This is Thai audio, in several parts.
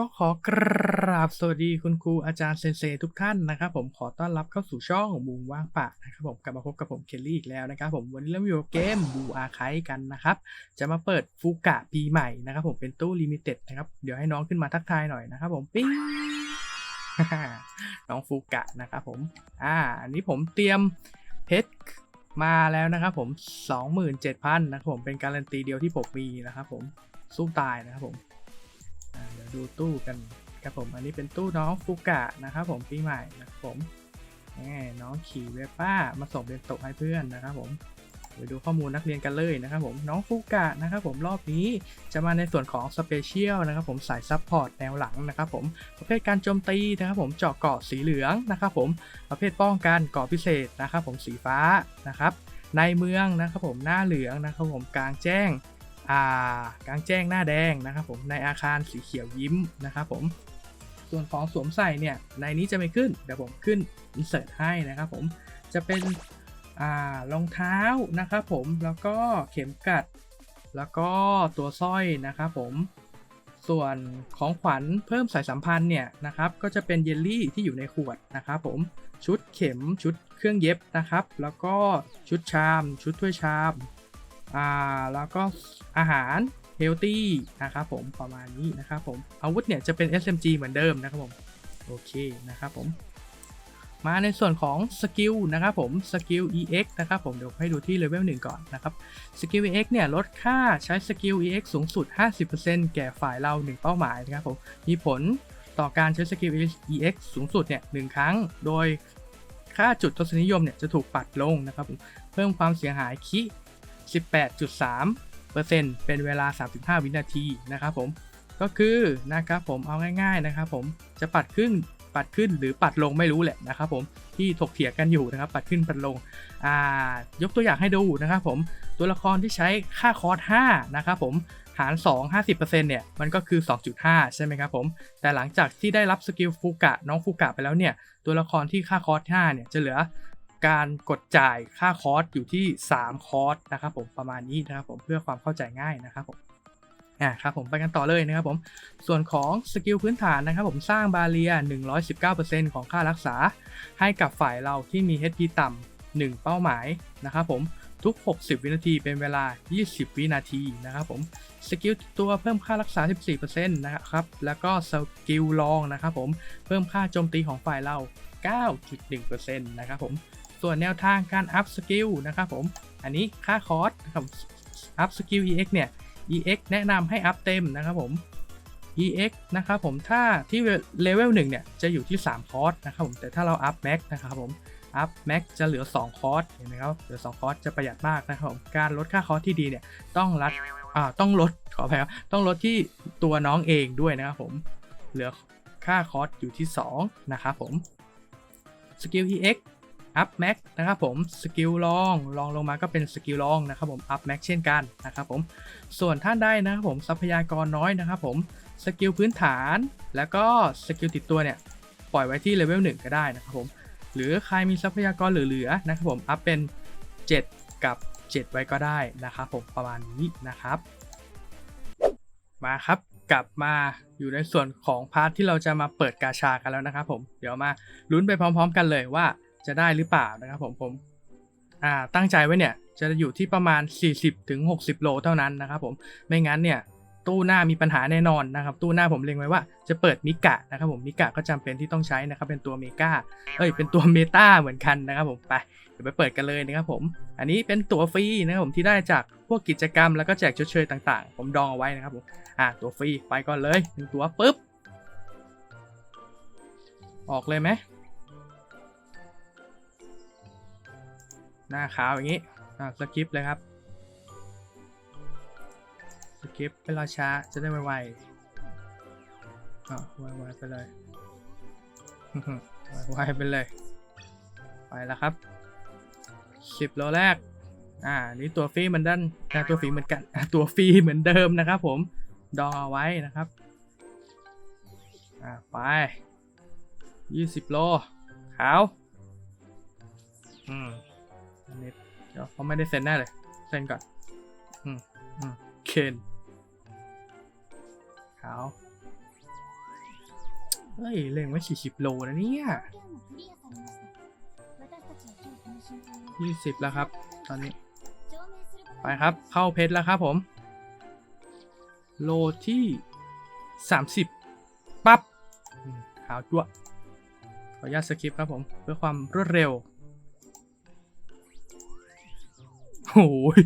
ก็ขอกราบสวัสดีคุณครูอาจารย์เซนเซทุกท่านนะครับผมขอต้อนรับเข้าสู่ช่องบูมว่างปากนะครับผมกลับมาพบกับผมเคลลี่อีกแล้วนะครับผมวันนี้เราอยู่กับเกมบูอาไคกันนะครับ จะมาเปิดฟูกะปีใหม่นะครับผมเป็นตู้ลิมิเต็ดนะครับเดี๋ยวให้น้องขึ้นมาทักทายหน่อยนะครับผมปิ๊งน้องฟูกะนะครับผมอ่าอันนี้ผมเตรียมเพชรมาแล้วนะครับผม 27,000นะครับผมเป็นการันตีเดียวที่ผมมีนะครับผมสู้ตายนะครับผม ดูตู้กันครับผม อันนี้เป็นตู้น้องฟูกะนะครับผมปีใหม่นะครับผมน้องขี่เวป้ามาส่งเป็นโตะให้เพื่อนนะครับผมไปดูข้อมูลนักเรียนกันเลยนะครับผมน้องฟูกะนะครับผมรอบนี้จะมาในส่วนของสเปเชียลนะครับผมสายซับพอร์ตแนวหลังนะครับผมประเภทการโจมตีนะครับผมเจาะเกาะสีเหลืองนะครับผมประเภทป้องกันเกาะพิเศษนะครับผมสีฟ้านะครับในเมืองนะครับผมหน้าเหลืองนะครับผมกลางแจ้งากลางแจ้งหน้าแดงนะครับผมในอาคารสีเขียวยิ้มนะครับผมส่วนของสวมใส่เนี่ยในนี้จะไม่ขึ้นเดี๋ยวผมขึ้นอินเสิร์ตให้นะครับผมจะเป็นรองเท้านะครับผมแล้วก็เข็มกัด แล้วก็ตัวสร้อยนะครับผมส่วนของขวัญเพิ่มสายสัมพันธ์เนี่ยนะครับก็จะเป็นเยลลี่ที่อยู่ในขวดนะครับผมชุดเข็มชุดเครื่องเย็บนะครับ แล้วก็ชุดชาม ชุดถ้วยชาม อ่าแล้วก็อาหารเฮลตี้นะครับผมประมาณนี้นะครับผมอาวุธเนี่ยจะเป็น SMG เหมือนเดิมนะครับผมโอเคนะครับผมมาในส่วนของสกิลนะครับผมสกิล EX นะครับผมเดี๋ยวให้ดูที่เลเวล1ก่อนนะครับสกิล EX เนี่ยลดค่าใช้สกิล EX สูงสุด 50%แก่ฝ่ายเรา 1 เป้าหมายนะครับผมมีผลต่อการใช้สกิล EX สูงสุดเนี่ยหครั้ง โดยค่าจุดทศนิยมเนี่ยจะถูกปัดลงนะครับผมเพิ่มความเสียหายคิ 18.3%เป็นเวลา 35 วินาทีนะครับผม ก็คือนะครับผมเอาง่ายๆนะครับผมจะปัดขึ้นปัดขึ้นหรือปัดลงไม่รู้แหละนะครับผมที่ถกเถียงกันอยู่นะครับปัดขึ้นปัดลงอ่ายกตัวอย่างให้ดูนะครับผมตัวละครที่ใช้ค่าคอร์ส5นะครับผมหาร 2 50%เนี่ยมันก็คือ 2.5 ใช่ไหมครับผมแต่หลังจากที่ได้รับสกิลฟูกะน้องฟูกะไปแล้วเนี่ยตัวละครที่ค่าคอร์ส5เนี่ยจะเหลือ การกดจ่ายค่าคอร์สอยู่ที่ 3 คอร์สนะครับผมประมาณนี้นะครับผมเพื่อความเข้าใจง่ายนะครับผมอ่าครับผมไปกันต่อเลยนะครับผมส่วนของสกิลพื้นฐานนะครับผมสร้างบาเรีย 119%ของค่ารักษา ให้กับฝ่ายเราที่มี HP ต่ำ1 เป้าหมายนะครับผมทุก 60 วินาทีเป็นเวลา 20 วินาทีนะครับผมสกิลตัวเพิ่มค่ารักษา 14%นะครับแล้วก็สกิลลองนะครับผมเพิ่มค่าโจมตีของฝ่ายเรา 9.1%นะครับผม ส่วนแนวทางการอัพสกิลนะครับผม อันนี้ค่าคอร์สนะครับอัพสกิล EX เนี่ย EX แนะนำให้อัพเต็มนะครับผม EX นะครับผมถ้าที่เลเวล1เนี่ยจะอยู่ที่ 3 คอร์สนะครับผมแต่ถ้าเราอัพแม็กนะครับผมอัพแม็กจะเหลือ 2 คอร์สเห็นไหมครับเหลือ 2 คอร์สจะประหยัดมากนะครับผมการลดค่าคอร์สที่ดีเนี่ยต้องรัดอ่าต้องลดขออภัยครับต้องลดที่ตัวน้องเองด้วยนะครับผมเหลือค่าคอร์สอยู่ที่ 2 นะครับผมสกิล EX อัพแม็กนะครับผมสกิลลองลองลงมาก็เป็นสกิลลองนะครับผมอัพแม็กเช่นกันนะครับผมส่วนท่านใดนะครับผมทรัพยากรน้อยนะครับผมสกิลพื้นฐาน แล้วก็สกิลติดตัวเนี่ยปล่อยไว้ที่เลเวล1ก็ได้นะครับผมหรือใครมีทรัพยากรเหลือๆนะครับผมอัพเป็น 7 กับ 7 ไว้ก็ได้นะครับผมประมาณนี้นะครับ มาครับกลับมาอยู่ในส่วนของพาร์ทที่เราจะมาเปิดกาชากันแล้วนะครับผมเดี๋ยวมาลุ้นไปพร้อม ๆ กันเลยว่า จะได้หรือเปล่านะครับผมผมอ่าตั้งใจไว้เนี่ยจะอยู่ที่ประมาณ 40ถึง60 โลเท่านั้นนะครับผมไม่งั้นเนี่ยตู้หน้ามีปัญหาแน่นอนนะครับ ตู้หน้าผมเล็งไว้ว่าจะเปิดมิกะนะครับผมมิกะก็จำเป็นที่ต้องใช้นะครับ เป็นตัวเมกาเอ้ยเป็นตัวเมตาเหมือนกันนะครับผมไปเดี๋ยวไปเปิดกันเลยนะครับผม อันนี้เป็นตั๋วฟรีนะครับผมที่ได้จากพวกกิจกรรมแล้วก็แจกชดเชยต่างๆ ผมดองเอาไว้นะครับผมอ่าตัวฟรีไปก่อนเลยหนึ่งตัวปุ๊บออกเลยไหม หน้าขาวอย่างนี้อ่าสกิปเลยครับสกิปเป็นรอช้าจะได้ไวๆอ่าไวๆไปเลยไวๆไปเลย ไปแล้วครับสิบโลแรก อ่า นี่ตัวฟรีเหมือนดันตัวฟรีเหมือนกัน ตัวฟรีเหมือนเดิมนะครับผม ดองเอาไว้นะครับ อ่า ไปยี่สิบโล ขาว อืม อันนี้เดี๋ยวเขาไม่ได้เซ็นแน่เลย เซ็นก่อน อืมอืมเคนขาวเฮ้ยเล็งไว้สี่สิบโลนะเนี่ยยี่สิบแล้วครับ ตอนนี้ ไปครับ เข้าเพชรแล้วครับผม โลที่สามสิบปั๊บขาวจั่วขออนุญาตสคิปครับผม เพื่อความรวดเร็ว โอ้ย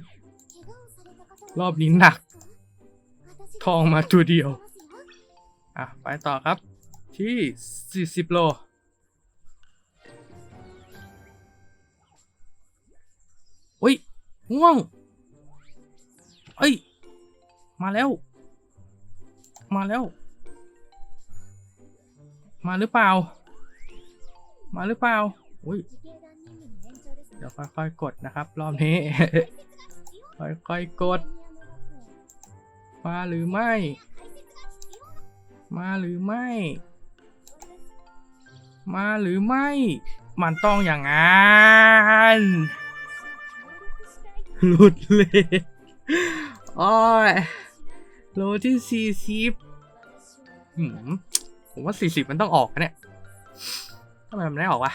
รอบนี้หนัก ทองมาตัวเดียว อะ ไปต่อครับ ที่ 40 โล อุ้ยง่วงเอ้ย มาแล้ว มาแล้ว มาหรือเปล่า มาหรือเปล่า อุ้ย ดี๋ยวค่อยๆกดนะครับ รอบนี้ ค่อยๆกด มาหรือไม่ มาหรือไม่ มาหรือไม่ มันต้องอย่างนั้นหลุดเลยโอ้ยโลที่สี่สิบผมว่าสี่สิบมันต้องออกนะเนี่ยทำไมมันไม่ออกวะ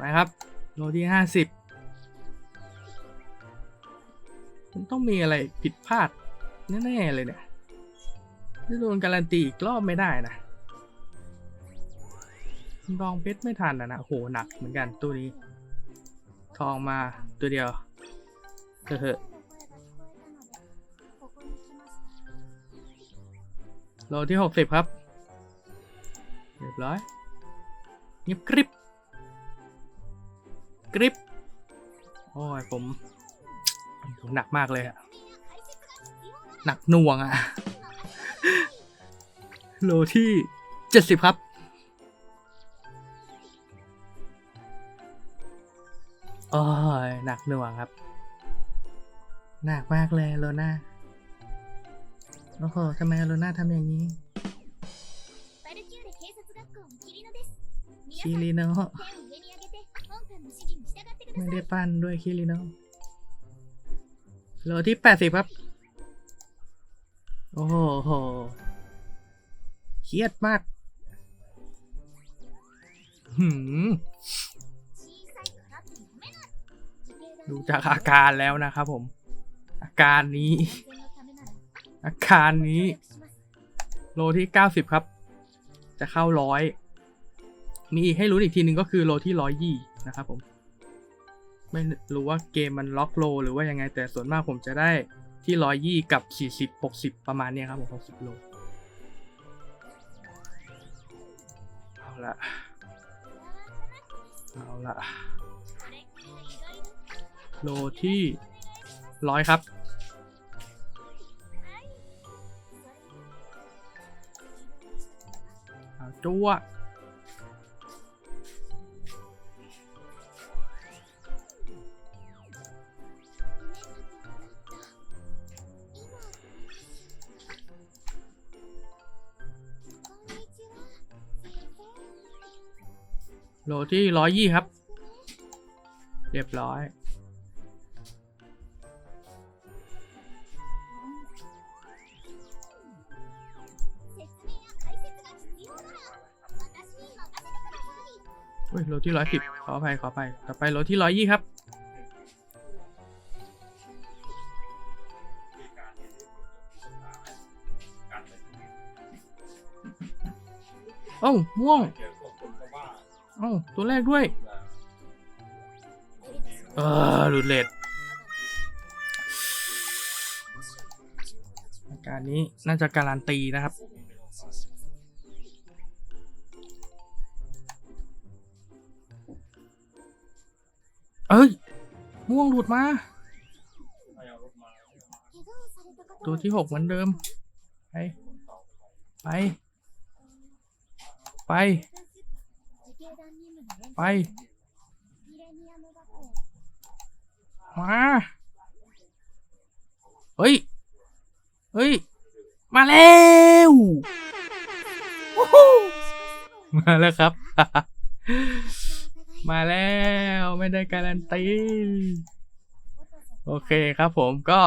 ไปครับ โลที่ห้าสิบมันต้องมีอะไรผิดพลาด แน่ ๆ เลยเนี่ยจะโดนการันตีอีกรอบไม่ได้นะลองเพชรไม่ทันนะนะโหหนักเหมือนกันตัวนี้ ทองมาตัวเดียวเฮ้อะโลที่หกสิบครับ เรียบร้อยเงียบกริบ กริบโอ้ย ผมหนักมากเลยอะหนักหน่วงอะโลที่เจ็ดสิบครับ โอ้ย หนักหน่วงครับ หนักมากเลยโลน่าโอ้โหทำไมโลน่าทำอย่างนี้คิริโนะ ไม่ได้ปั้นด้วยคิริโนะโลที่แปดสิบครับ โอ้โหเครียดมากหืมดูจากอาการแล้วนะครับผม อาการนี้ อาการนี้ โลที่90ครับ จะเข้าร้อย มีอีกให้รู้นอีกทีหนึ่งก็คือโลที่ร้อยยี่นะครับผม ไม่รู้ว่าเกมมันล็อกโล หรือว่ายังไงแต่ส่วนมากผมจะได้ที่ร้อยยี่กับสี่สิบหกสิบประมาณเนี้ยครับผมหกสิบโลเอาละเอาละโลที่ร้อยครับเอาจั่ว โลที่ร้อยยี่ครับ เรียบร้อยเฮ้ยโลที่ร้อยสิบขออภัยขออภัยต่อไปโลที่ร้อยยี่ครับเอ้ม่วง เอ้าตัวแรกด้วยเออหลุดเลดอาการนี้น่าจะการันตีนะครับ เอ้ย ม่วงหลุดมา ตัวที่หกเหมือนเดิม ไป ไป ไป ไป มา เฮ้ย เฮ้ย มาแล้ววู้ฮู้มาแล้วครับ มาแล้วไม่ได้การันตี โอเคครับผมก็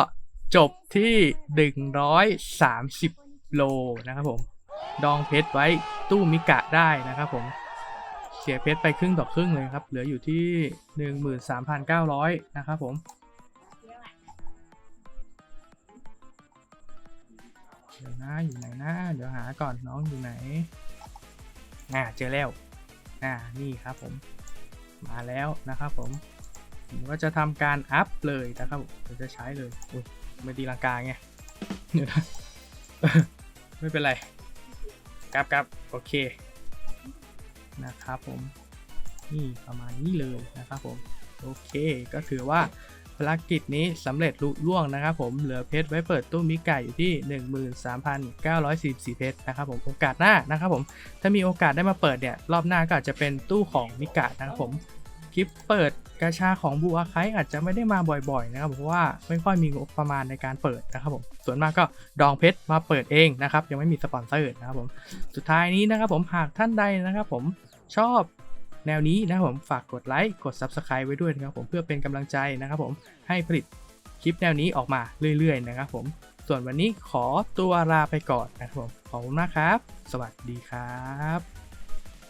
จบที่หนึ่งร้อยสามสิบโลนะครับผม ดองเพชรไว้ตู้มิกะได้นะครับผม เสียเพชรไปครึ่งต่อครึ่งเลยครับ เหลืออยู่ที่ 13,900 นะครับผมเดี๋ยวนะอยู่ไหนนะ เดี๋ยวหาก่อนน้องอยู่ไหน อ่าเจอแล้ว อ่านี่ครับผม มาแล้วนะครับผม ผมก็จะทำการอัพเลยนะครับผมจะใช้เลยอุ้ยไม่ตีลังกาไงเดี๋ยวนะไม่เป็นไรครับครับโอเค นะครับผมนี่ประมาณนี้เลยนะครับผมโอเค ก็ถือว่าภารกิจนี้สำเร็จลุล่วงนะครับผมเหลือเพชรไว้เปิดตู้มิกาอยู่ที่ 13,944 เพชรนะครับผมโอกาสหน้านะครับผมถ้ามีโอกาสได้มาเปิดเนี่ยรอบหน้าก็อาจจะเป็นตู้ของมิกะนะครับผม คลิปเปิดกาชาของบูอาไคอาจจะไม่ได้มาบ่อยๆนะครับผมเพราะว่าไม่ค่อยมีงบประมาณในการเปิดนะครับผมส่วนมากก็ดองเพชรมาเปิดเองนะครับยังไม่มีสปอนเซอร์นะครับผมสุดท้ายนี้นะครับผมหากท่านใดนะครับผมชอบแนวนี้นะครับผมฝากกดไลค์กด Subscribe ไว้ด้วยนะครับผมเพื่อเป็นกำลังใจนะครับผมให้ผลิตคลิปแนวนี้ออกมาเรื่อยๆนะครับผมส่วนวันนี้ขอตัวลาไปก่อนนะครับผมขอบคุณมากครับ สวัสดีครับ